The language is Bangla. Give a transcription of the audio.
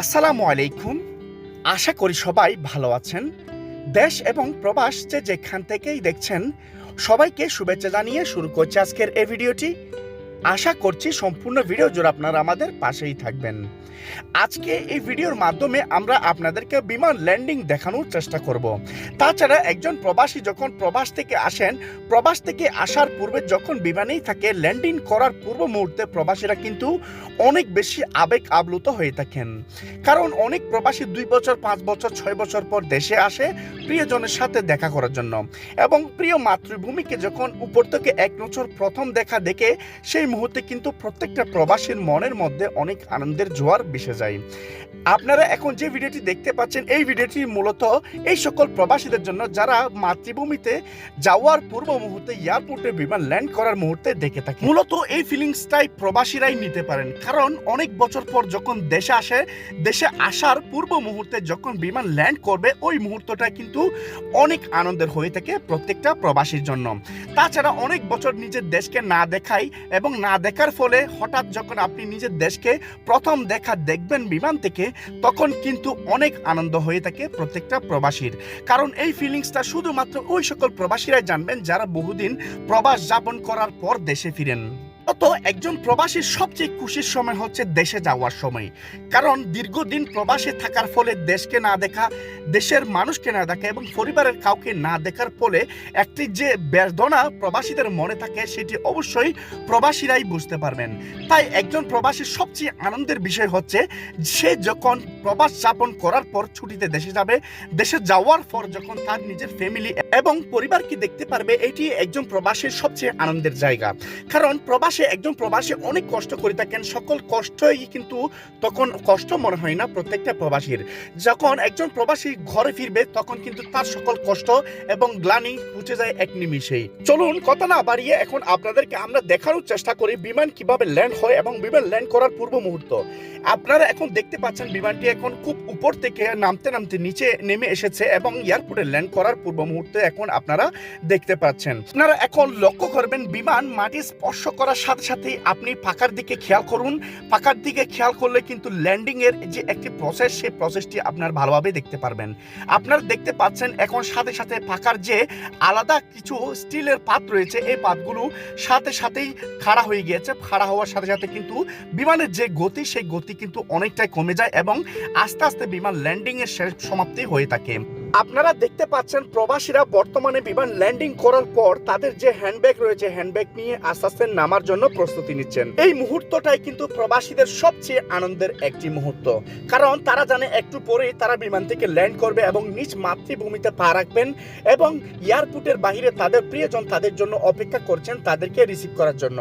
আসসালামু আলাইকুম। আশা করি সবাই ভালো আছেন। দেশ এবং প্রবাস যে যেখান থেকেই দেখছেন, সবাইকে শুভেচ্ছা জানিয়ে শুরু করছে আজকের এই ভিডিওটি। আশা করছি সম্পূর্ণ ভিডিও জুড়ে আপনারা আমাদের পাশেই থাকবেন। আজকে এই ভিডিওর মাধ্যমে আমরা আপনাদেরকে বিমান ল্যান্ডিং দেখানোর চেষ্টা করব। তাছাড়া একজন প্রবাসী যখন প্রবাস থেকে আসেন, প্রবাস থেকে আসার পূর্বে যখন বিমানেই থাকে, ল্যান্ডিং করার পূর্ব মুহূর্তে প্রবাসীরা কিন্তু অনেক বেশি আবেগ আপ্লুত হয়ে থাকেন। কারণ অনেক প্রবাসী দুই বছর, পাঁচ বছর, ছয় বছর পর দেশে আসে প্রিয়জনের সাথে দেখা করার জন্য। এবং প্রিয় মাতৃভূমিকে যখন উপর থেকে এক নজর প্রথম দেখা দেখে, সেই মুহূর্তে কিন্তু প্রত্যেকটা প্রবাসীর মনের মধ্যে অনেক আনন্দের জোয়ার ভেসে যায়। আপনারা এখন যে ভিডিওটি দেখতে পাচ্ছেন, এই ভিডিওটি মূলত এই সকল প্রবাসীদের জন্য যারা মাতৃভূমিতে যাওয়ার পূর্ব মুহূর্তে এয়ারপোর্টে বিমান ল্যান্ড করার মুহূর্তে দেখে থাকে। মূলত এই ফিলিংসটাই প্রবাসীরাই নিতে পারেন। কারণ অনেক বছর পর যখন দেশে আসে, দেশে আসার পূর্ব মুহূর্তে যখন বিমান ল্যান্ড করবে, ওই মুহূর্তটা কিন্তু অনেক আনন্দের হয়ে থাকে প্রত্যেকটা প্রবাসীর জন্য। তাছাড়া অনেক বছর নিজের দেশকে না দেখাই এবং না দেখার ফলে হঠাৎ যখন আপনি নিজের দেশকে প্রথম দেখা দেখবেন বিমান থেকে, তখন কিন্তু অনেক আনন্দ হয়ে থাকে প্রত্যেকটা প্রবাসীর। কারণ এই ফিলিংসটা শুধুমাত্র ওই সকল প্রবাসীরাই জানবেন যারা বহুদিন প্রবাস যাপন করার পর দেশে ফিরেন। তো একজন প্রবাসীর সবচেয়ে খুশির সময় হচ্ছে দেশে যাওয়ার সময়। কারণ দীর্ঘদিন প্রবাসে থাকার ফলে দেশকে না দেখা, দেশের মানুষকে না দেখা এবং পরিবারের কাউকে না দেখার ফলে একটি যে বেদনা প্রবাসীদের মনে থাকে, সেটি অবশ্যই প্রবাসীরাই বুঝতে পারবেন। তাই একজন প্রবাসীর সবচেয়ে আনন্দের বিষয় হচ্ছে, সে যখন প্রবাস যাপন করার পর ছুটিতে দেশে যাবে, দেশে যাওয়ার পর যখন তার নিজের ফ্যামিলি এবং পরিবারকে দেখতে পারবে, এটি একজন প্রবাসীর সবচেয়ে আনন্দের জায়গা। কারণ প্রবাসে একজন প্রবাসী অনেক কষ্ট করে থাকেন। সকল কষ্টই কিন্তু তখন কষ্ট মনে হয় না প্রত্যেকটা প্রবাসীর। যখন একজন প্রবাসী ঘরে ফিরবে, তখন কিন্তু তার সকল কষ্ট এবং গ্লানি মুছে যায় এক নিমিষেই। চলুন কথা না বাড়িয়ে এখন আপনাদেরকে আমরা দেখানোর চেষ্টা করি বিমান কীভাবে ল্যান্ড হয় এবং বিমান ল্যান্ড করার পূর্ব মুহূর্ত। আপনারা এখন দেখতে পাচ্ছেন বিমানটি এখন খুব উপর থেকে নামতে নামতে নিচে নেমে এসেছে এবং এয়ারপোর্টে ল্যান্ড করার পূর্ব মুহূর্তে এখন আপনারা দেখতে পাচ্ছেন। আপনারা এখন লক্ষ্য করবেন বিমান মাটি স্পর্শ করার সাথে সাথে আপনি পাকার দিকে খেয়াল করুন। পাকার দিকে খেয়াল করলে কিন্তু ল্যান্ডিং এর যে একটি প্রসেস সেই প্রসেসটি আপনার ভালোভাবে দেখতে পারবেন। আপনারা দেখতে পাচ্ছেন এখন সাথে সাথে পাকার যে আলাদা কিছু স্টিলের পাত রয়েছে, এই পাতগুলো সাথে সাথেই খাড়া হয়ে গিয়েছে। খাড়া হওয়ার সাথে সাথে কিন্তু বিমানের যে গতি, সেই গতি কিন্তু অনেকটাই কমে যায় এবং আস্তে আস্তে বিমান ল্যান্ডিং এর সমাপ্তি হয়ে থাকে। আপনারা দেখতে পাচ্ছেন প্রবাসীরা বর্তমানে বিমান ল্যান্ডিং করার পর তাদের যে হ্যান্ডব্যাগ রয়েছে, হ্যান্ডব্যাগ নিয়ে আস্তে আস্তে নামার জন্য প্রস্তুতি নিচ্ছেন। এই মুহূর্তটাই কিন্তু প্রবাসীদের সবচেয়ে আনন্দের একটি মুহূর্ত। কারণ তারা জানে একটু পরেই তারা বিমান থেকে ল্যান্ড করবে এবং নিজ মাতৃভূমিতে পা রাখবেন এবং এয়ারপোর্টের বাহিরে তাদের প্রিয়জন তাদের জন্য অপেক্ষা করছেন তাদেরকে রিসিভ করার জন্য।